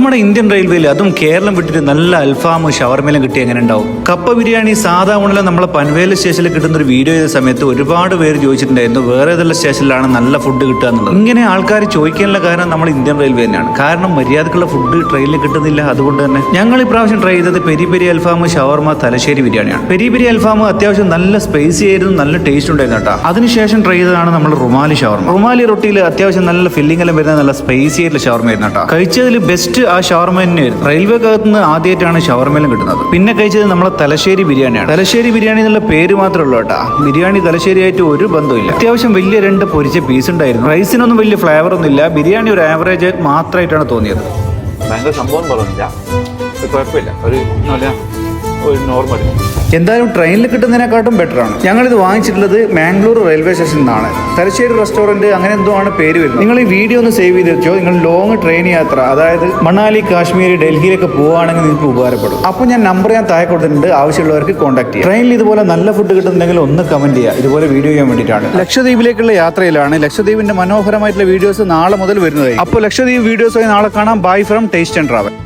നമ്മുടെ ഇന്ത്യൻ റെയിൽവേയിൽ അതും കേരളം വിട്ടിട്ട് നല്ല അൽഫാമും ഷവർമേലും കിട്ടി എങ്ങനെ ഉണ്ടാവും കപ്പ ബിരിയാണി സാധാ ഉണ്ടല്ലോ നമ്മളെ പൻവേല സ്റ്റേഷനിൽ കിട്ടുന്ന ഒരു വീഡിയോ ചെയ്ത സമയത്ത് ഒരുപാട് പേര് ചോദിച്ചിട്ടുണ്ടായിരുന്നു വേറെ ഏതെല്ലാം സ്റ്റേഷനിലാണ് നല്ല ഫുഡ് കിട്ടുക എന്നുള്ളത്? ഇങ്ങനെ ആൾക്കാർ ചോദിക്കാനുള്ള കാരണം നമ്മൾ ഇന്ത്യൻ റെയിൽവേ തന്നെയാണ്. കാരണം മര്യാദക്കുള്ള ഫുഡ് ട്രെയിനിൽ കിട്ടുന്നില്ല അതുകൊണ്ട് തന്നെ. ഞങ്ങൾ ഇപ്രാവശ്യം ട്രൈ ചെയ്തത് പെരി പെരി അൽഫാം ഷവർമ തലശ്ശേരി ബിരിയാണിയാണ്. പെരി പെരി അൽഫാം അത്യാവശ്യം നല്ല സ്പൈസി ആയിരുന്നു നല്ല ടേസ്റ്റ് ഉണ്ടായിരുന്നു കേട്ടോ. അതിനുശേഷം ട്രൈ ചെയ്തതാണ് നമ്മൾ റുമാലി ഷവർമ. റുമാലി റൊട്ടിയിൽ അത്യാവശ്യം നല്ല ഫില്ലിംഗ് എല്ലാം വരുന്ന നല്ല സ്പൈസി ആയിട്ടുള്ള ഷവർമ ആയിരുന്നു കേട്ടോ. കഴിച്ചതിൽ ബെസ്റ്റ് ആ ഷവർമ തന്നെയായിരുന്നു. റെയിൽവേ ഭാഗത്ത് നിന്ന് ആദ്യമായിട്ടാണ് ഷവർമയിലും കിട്ടുന്നത്. പിന്നെ കഴിച്ചത് നമ്മളെ തലശ്ശേരി ബിരിയാണിയാണ്. തലശ്ശേരി ബിരിയാണി എന്നുള്ള പേര് മാത്രമേ ഉള്ളൂ കേട്ടോ. ബിരിയാണി തലശ്ശേരി ആയിട്ട് ഒരു ബന്ധമില്ല അത്യാവശ്യം വലിയ രണ്ട് പൊരിച്ച പീസ് ഉണ്ടായിരുന്നു. റൈസിനൊന്നും വലിയ ഫ്ലേവർ ഒന്നും ഇല്ല. ബിരിയാണി ഒരു ആവറേജ് മാത്രമായിട്ടാണ് തോന്നിയത്. ഭയങ്കര സംഭവം ഒരു കുഴപ്പമില്ല. ഒരു നോർമൽ എന്തായാലും ട്രെയിനിൽ കിട്ടുന്നതിനെക്കാട്ടും ഞങ്ങൾ ഇത് വാങ്ങിച്ചിട്ടുള്ളത് മാംഗ്ലൂർ റെയിൽവേ സ്റ്റേഷനിൽ നിന്നാണ് തലശ്ശേരി റെസ്റ്റോറന്റ് അങ്ങനെ എന്തോ ആണ് പേര് വരുന്നത്. നിങ്ങൾ ഈ വീഡിയോ ഒന്ന് സേവ് ചെയ്ത് വെച്ചോ. നിങ്ങൾ ലോങ് ട്രെയിൻ യാത്ര അതായത് മണാലി കാശ്മീർ ഡൽഹിയിലൊക്കെ പോവുകയാണെങ്കിൽ നിങ്ങൾക്ക് ഉപകാരപ്പെടും. അപ്പോൾ ഞാൻ നമ്പർ ഞാൻ താഴെ കൊടുത്തിട്ടുണ്ട്. ആവശ്യമുള്ളവർക്ക് കോൺടാക്ട് ചെയ്യാം. ട്രെയിനിൽ ഇതുപോലെ നല്ല ഫുഡ് കിട്ടുന്നുണ്ടെങ്കിൽ ഒന്ന് കമന്റ് ചെയ്യുക. ഇതുപോലെ വീഡിയോ ചെയ്യാൻ വേണ്ടിയിട്ടാണ്. ലക്ഷദ്വീപിലേക്കുള്ള യാത്രയിലാണ്. ലക്ഷദ്വീപിന്റെ മനോഹരമായിട്ടുള്ള വീഡിയോസ് നാളെ മുതൽ വരുന്നതായി അപ്പോൾ ലക്ഷദ്വീപ് വീഡിയോസ് നാളെ കാണാം. Bye from taste and travel